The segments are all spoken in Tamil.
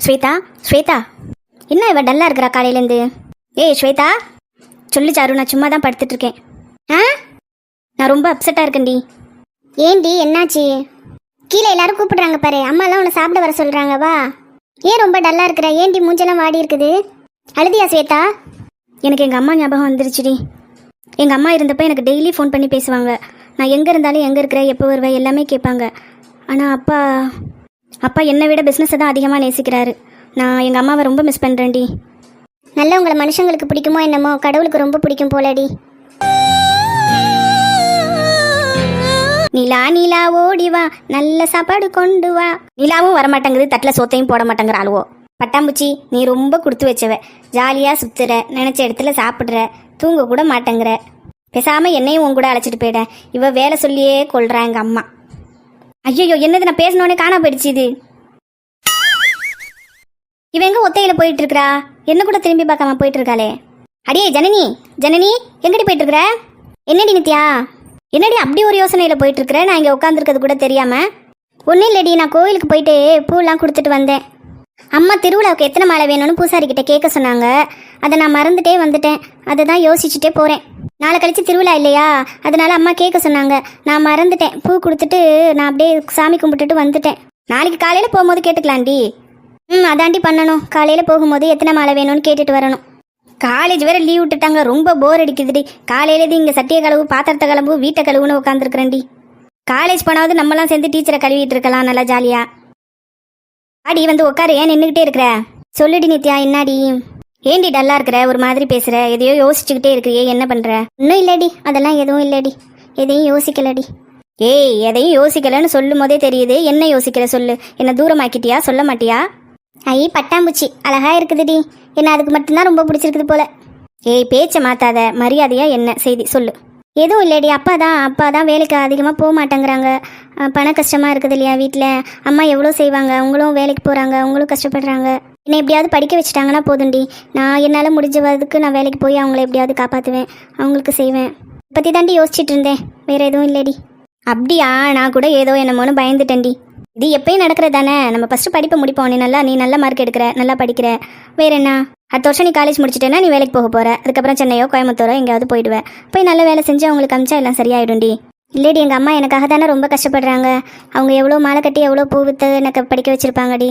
ஸ்வேதா ஸ்வேதா. என்ன இவ டல்லாக இருக்கிறா காலையிலேருந்து ஏய் ஸ்வேதா. சொல்லு சாரு நான் சும்மா தான் படுத்துட்டு இருக்கேன் ஆ? நான் ரொம்ப அப்செட்டாக இருக்கேன்டி. ஏண்டி என்னாச்சு? கீழே எல்லாரும் கூப்பிடுறாங்க பாரு. அம்மாலாம் உன்னை சாப்பிட வர சொல்கிறாங்க வா. ஏன் ரொம்ப டல்லாக இருக்கிற? ஏண்டி மூஞ்செல்லாம் வாடி இருக்குது? அழுதியா ஸ்வேதா? எனக்கு எங்கள் அம்மா ஞாபகம் வந்துருச்சுடி. எங்கள் அம்மா இருந்தப்போ எனக்கு டெய்லி ஃபோன் பண்ணி பேசுவாங்க. நான் எங்கே இருந்தாலும் எங்கே இருக்கிற எப்போ வருவேன் எல்லாமே கேட்பாங்க. ஆனால் அப்பா அப்பா என்னை விட பிஸ்னஸை தான் அதிகமாக நேசிக்கிறாரு. நான் எங்கள் அம்மாவை ரொம்ப மிஸ் பண்ணுறேன்டி நல்ல உங்களை மனுஷங்களுக்கு பிடிக்குமோ என்னமோ கடவுளுக்கு ரொம்ப பிடிக்கும் போலடி. நிலா நிலா ஓடிவா நல்ல சாப்பாடு கொண்டு வா. நிலாவும் வரமாட்டேங்குது தட்டில் சோத்தையும் போட மாட்டேங்கிற ஆளுவோ பட்டாம்பூச்சி நீ ரொம்ப கொடுத்து வச்சவ. ஜாலியாக சுற்றுற நினச்ச இடத்துல சாப்பிட்ற. தூங்க கூட மாட்டேங்கிற. பேசாமல் என்னையும் உன் கூட அழைச்சிட்டு போயிட்டேன் இவ வேலை சொல்லியே கொள்றா எங்கள் அம்மா. ஐயோ என்னது நான் பேசினோடனே காணா போயிடுச்சு இது? இவ எங்க ஒத்தையில போயிட்டு இருக்கறா என்ன கூட திரும்பி பார்க்காம போயிட்டு இருக்காளே அடியே ஜனனி ஜனனி எங்கடி போயிட்டு இருக்கற என்னடி நித்யா? என்னடி அப்படி ஒரு யோசனையில போயிட்டு இருக்கிற நான் இங்க உட்காந்துருக்கிறது கூட தெரியாம. ஒன்றும் இல்லடி நான் கோயிலுக்கு போயிட்டு பூலாம் கொடுத்துட்டு வந்தேன். அம்மா திருவிழாவுக்கு எத்தனை மாலை வேணும்னு பூசாரி கிட்ட கேட்க சொன்னாங்க. அதை நான் மறந்துட்டே வந்துட்டேன். அதை தான் யோசிச்சுட்டே போகிறேன் நாளை கழிச்சு திருவிழா இல்லையா? அதனால அம்மா கேட்க சொன்னாங்க. நான் மறந்துட்டேன். பூ கொடுத்துட்டு நான் அப்படியே சாமி கும்பிட்டுட்டு வந்துட்டேன். நாளைக்கு காலையில் போகும்போது கேட்டுக்கலாம்டி. ம் அதாண்டி பண்ணணும். காலையில் போகும்போது எத்தனை மாலை வேணும்னு கேட்டுட்டு வரணும். காலேஜ் வேற லீவ் விட்டுட்டாங்க. ரொம்ப போர் அடிக்குதுடி. காலையிலேருந்து இங்கே சட்டிய கழுவு பாத்திரத்தை கழுவு வீட்டை கழுவுன்னு உட்காந்துருக்குறேன்டி காலேஜ் போனாவது நம்மலாம் சேர்ந்து டீச்சரை கழுவிட்டு இருக்கலாம் நல்லா ஜாலியாக அடி வந்து உட்காரு ஏன் நின்றுகிட்டே இருக்கிற? சொல்லுடி நித்யா என்னாடி? ஏண்டி டல்லா இருக்கிற? ஒரு மாதிரி பேசுற. எதையோ யோசிச்சுக்கிட்டே இருக்கிறியே. என்ன பண்ற? இன்னும் இல்லடி. அதெல்லாம் எதுவும் இல்லடி. எதையும் யோசிக்கலடி. ஏய் எதையும் யோசிக்கலன்னு சொல்லும் போதே தெரியுது. என்ன யோசிக்கிற சொல்லு? என்ன தூரமாக்கிட்டியா? சொல்ல மாட்டியா? ஐ பட்டாம்பூச்சி. அழகா இருக்குதுடி. என்ன அதுக்கு மட்டும்தான் ரொம்ப பிடிச்சிருக்குது போல. ஏய் பேச்சை மாத்தாத. மரியாதையா என்ன? செய்தி சொல்லு. எதுவும் இல்லடி. அப்பா தான் அப்பா தான் வேலைக்கு அதிகமாக போக மாட்டேங்கிறாங்க பண கஷ்டமாக இருக்குது இல்லையா வீட்டில் அம்மா எவ்வளோ செய்வாங்க? அவங்களும் வேலைக்கு போகிறாங்க அவங்களும் கஷ்டப்படுறாங்க. என்னை எப்படியாவது படிக்க வச்சுட்டாங்கன்னா போதும்டி. நான் என்னால் முடிஞ்ச வரைக்கும் நான் வேலைக்கு போய் அவங்கள எப்படியாவது காப்பாற்றுவேன் அவங்களுக்கு செய்வேன். பற்றி தாண்டி யோசிச்சுட்டு இருந்தேன். வேறு எதுவும் இல்லைடி. அப்படியா? நான் கூட ஏதோ என்னமோன்னு பயந்துட்டேன்டி. இது எப்பயும் நடக்கிறது தானே நம்ம ஃபஸ்ட்டு படிப்பை முடிப்போம். நீ நல்லா நீ நல்ல மார்க் எடுக்கிற நல்லா படிக்கிற. வேறு என்ன? அடுத்த வருஷம் நீ காலேஜ் முடிச்சிட்டேன்னா நீ வேலைக்கு போக போகிற அதுக்கப்புறம் சென்னையோ கோயம்புத்தூரோ எங்கேயாவது போயிடுவேன் போய் நல்ல வேலை செஞ்சு அவங்களுக்கு அமிச்சா எல்லாம் சரியாயிடும்டி. இல்லடி எங்கள் அம்மா எனக்காக தானே ரொம்ப கஷ்டப்படுறாங்க. அவங்க எவ்வளோ மாலை கட்டி எவ்வளோ பூ வித்து எனக்கு படிக்க வச்சிருப்பாங்கடி.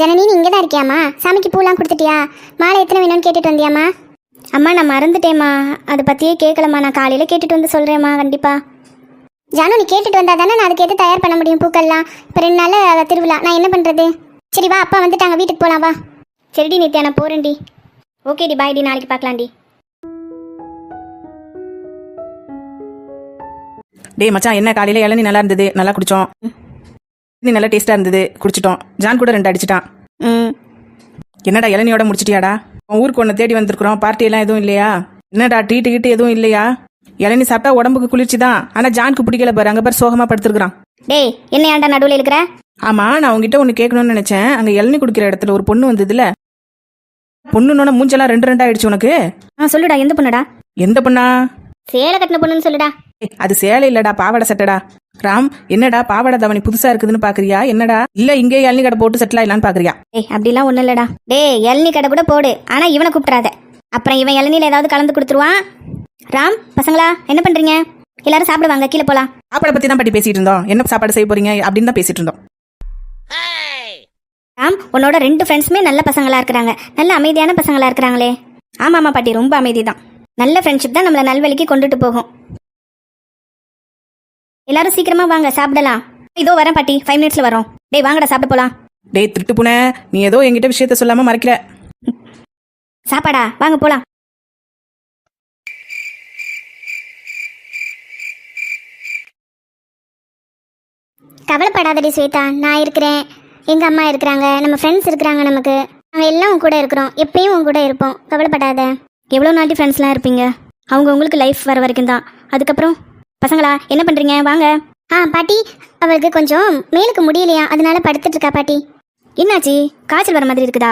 ஜனனி நீ இங்கே தான் இருக்கியாம்மா? சாமிக்கு பூலாம் கொடுத்துட்டியா? மாலை எத்தனை வேணும்னு கேட்டுட்டு வந்தியாம்மா? அம்மா நான் மறந்துட்டேம்மா. அதை பற்றியே கேட்கலம்மா. நான் காலையில் கேட்டுட்டு வந்து சொல்கிறேம்மா கண்டிப்பாக ஜானு நீ கேட்டுட்டு வந்தா தானே நான் அதுக்கு எது தயார் பண்ண முடியும் பூக்கள்லாம். இப்போ ரெண்டு நாள் திருவிழா. நான் என்ன பண்ணுறது சரி வா அப்பா வந்துட்டாங்க. வீட்டுக்கு போகலாம் வா. சரிடி நித்யா நான் போகிறேன்டி ஓகேடி பாய்டி நாளைக்கு பார்க்கலாம்டி. டேய் மச்சான் என்ன காலையில இளநீ நல்லா இருந்தது? நல்லா குடிச்சோம். நீ நல்லா டேஸ்டா இருந்தது. குடிச்சிட்டோம். ஜான் கூட ரெண்டு அடிச்சிட்டான். ம். என்னடா இளநியோட முடிச்சிட்டியாடா? உன் ஊருக்கு ஒன்று தேடி வந்திருக்கிறோம். பார்ட்டி எல்லாம் எதுவும் இல்லையா? என்னடா ட்ரீட்டு கீட்டு எதுவும் இல்லையா? இளநீ சாப்பிட்டா உடம்புக்கு குளிர்ச்சி தான். ஆனா ஜானுக்கு பிடிக்கல பாரு. அங்க பாரு சோகமா படுத்துருக்கான் டேய் என்ன ஏன்டா நடுவில் இருக்கிற ஆமா நான் உங்ககிட்ட ஒன்று கேட்கணும்னு நினைச்சேன். அங்க இளநீ குடிக்கிற இடத்துல ஒரு பொண்ணு வந்ததுல. பொண்ணுன்னோட மூஞ்செல்லாம் ரெண்டு ரெண்டா ஆயிடுச்சு உனக்கு? ஆ சொல்லுடா. எந்த பொண்ணுடா? எந்த பொண்ணா? சேலை கட்டின பொண்ணுன்னு சொல்லுடா. அது சேலை இல்லடா பாவாடை சட்டடா. ராம் என்னடா பாவாடை தவணி புதுசா இருக்குதுன்னு பாக்குறியா? என்னடா? இல்ல இங்கே இளநீ கடை போட்டு செட்டில் ஆயிடலான்னு பாக்குறியா? டேய் அப்படிலாம் ஒன்றும் இல்லைடா. டேய் இளநீ கடை கூட போடு. ஆனால் இவனை கூப்பிட்றாத அப்புறம் இவன் இளநீல ஏதாவது கலந்து கொடுத்துருவான். ராம் பசங்களா என்ன பண்ணுறீங்க எல்லாரும் சாப்பிடுவாங்க கீழே போகலாம் சாப்பாடை பத்தி தான் பாட்டி பேசிட்டு இருந்தோம். என்ன சாப்பாடு செய்ய போறீங்க? அப்படின்னு தான் பேசிட்டு இருந்தோம். ராம் உன்னோட ரெண்டு ஃப்ரெண்ட்ஸுமே நல்ல பசங்களா இருக்கிறாங்க. நல்ல அமைதியான பசங்களா இருக்கிறாங்களே. ஆமா ஆமா பாட்டி ரொம்ப அமைதி தான் நல்ல ஃப்ரெண்ட்ஷிப் தான் நம்மளை நல்வழிக்கு கொண்டுட்டு போகும். எல்லாரும் சீக்கிரமா வாங்க சாப்பிடலாம். இதோ வரேன் பாட்டி ஃபைவ் மினிட்ஸ்ல வரோம். டேய் வாங்கடா சாப்பிட போலாம். டேய் திருட்டு புன நீ ஏதோ என்கிட்ட விஷயத்த சொல்லாம மறைக்கிற. சாப்பாடா வாங்க போலாம். கவலைப்படாதடி ஸ்வேதா நான் இருக்கிறேன். எங்கள் அம்மா இருக்கிறாங்க நம்ம ஃப்ரெண்ட்ஸ் இருக்கிறாங்க நமக்கு. நாங்கள் எல்லாம் உன் கூட இருக்கிறோம் எப்பயும் உன் கூட இருப்போம். கவலைப்படாத. எவ்வளோ நாட்டி ஃப்ரெண்ட்ஸ்லாம் இருப்பீங்க? அவங்க உங்களுக்கு லைஃப் வர வரைக்கும் தான் அதுக்கப்புறம்? பசங்களா என்ன பண்றீங்க? வாங்க. ஆ பாட்டி அவளுக்கு கொஞ்சம் மேலுக்கு முடியலையா? அதனால படுத்துட்டு இருக்கா பாட்டி. என்னாச்சு? காய்ச்சல் வர மாதிரி இருக்குதா?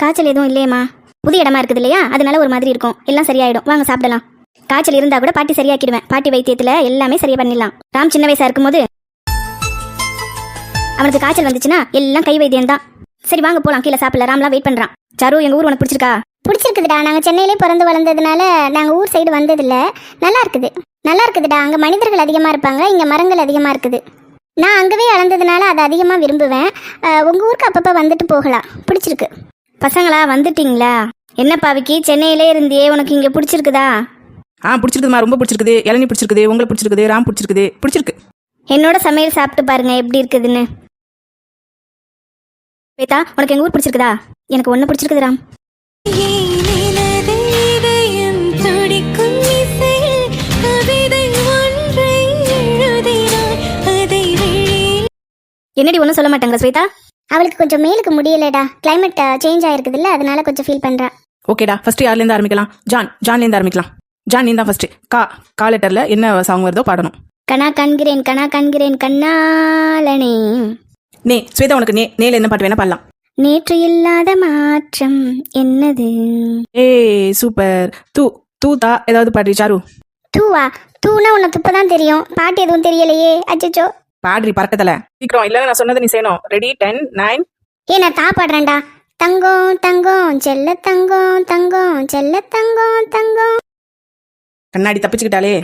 காய்ச்சல் எதுவும் இல்லையேம்மா. புது இடமா இருக்குது இல்லையா? அதனால ஒரு மாதிரி இருக்கும். எல்லாம் சரியாயிடும். வாங்க சாப்பிடலாம். காய்ச்சல் இருந்தா கூட பாட்டி சரியாக்கிடுவேன். பாட்டி வைத்தியத்துல எல்லாமே சரியா பண்ணிடலாம். ராம் சின்ன வயசா இருக்கும்போது அவனுக்கு காய்ச்சல் வந்துச்சுன்னா எல்லாம் கை வைத்தியம் தான். சரி வாங்க போலாம். கீழே சாப்பிடல ராம்லாம் வெயிட் பண்றான். சாரு எங்க ஊர் உனக்கு பிடிச்சிருக்கா? பிடிச்சிருக்குதுடா. நாங்கள் சென்னையிலே பிறந்து வளர்ந்ததுனால நாங்கள் ஊர் சைடு வந்ததில்ல. நல்லா இருக்குது. நல்லா இருக்குதுடா. அங்கே மனிதர்கள் அதிகமாக இருப்பாங்க. இங்கே மரங்கள் அதிகமாக இருக்குது. நான் அங்கவே வளர்ந்ததுனால அதை அதிகமாக விரும்புவேன். உங்கள் ஊருக்கு அப்பப்போ வந்துட்டு போகலாம். பிடிச்சிருக்கு. பசங்களா வந்துட்டீங்களா? என்ன பாவிக்கு சென்னையிலே இருந்தியே உனக்கு இங்க பிடிச்சிருக்குதா? ஆ பிடிச்சிருக்குதுமா. ரொம்ப பிடிச்சிருக்குது. இளநீ பிடிச்சிருக்குது. உங்களை பிடிச்சிருக்குது. ராம் பிடிச்சிருக்குது. பிடிச்சிருக்கு. என்னோட சமையல் சாப்பிட்டு பாருங்க எப்படி இருக்குதுன்னு. ஸ்வேதா உனக்கு எங்க ஊர் பிடிச்சிருக்குதா? எனக்கு ஒண்ணு பிடிச்சிருக்குது ராம். என்னடி ஒன்றும் சொல்ல மாட்டாங்களா ஸ்வேதா? அவளுக்கு கொஞ்சம் மேலுக்கு முடியலடா. கிளைமேட் சேஞ்ச் ஆயிருக்குதுல்ல அதனால கொஞ்சம் ஃபீல் பண்ணுறா ஓகேடா ஃபர்ஸ்ட் யார்லேருந்து ஆரம்பிக்கலாம்? ஜான் ஜான்லேருந்து ஆரம்பிக்கலாம். ஜான் நீ தான் ஃபர்ஸ்ட் கா கா லெட்டரில் என்ன சாங் வருதோ பாடணும். கனா காண்கிறேன் கனா காண்கிறேன் கண்ணாலனே நே ஸ்வேதா உனக்கு நே நேல என்ன பாட்டு வேணா பாடலாம். நேற்று இல்லாத மாற்றம் என்னது? ஏய் சூப்பர். தூ தூ தா ஏதாவது பாடுறி சாரு? தூவா? தூனா உனக்கு இப்போ தான் தெரியும். பாட்டு எதுவும் தெரியலையே. அச்சச்சோ. பாடுறி பறக்கத்தல. சீக்கிரம் இல்லைன்னா நான் சொன்னதை நீ செய்யணும். ரெடி டென் நைன் ஏ நான் தா பாடுறேன்டா தங்கம் தங்கம் செல்ல தங்கம் தங்கம் செல்ல தங்கம் தங்கம். கண்ணாடி தப்பிச்சுக்கிட்டாலே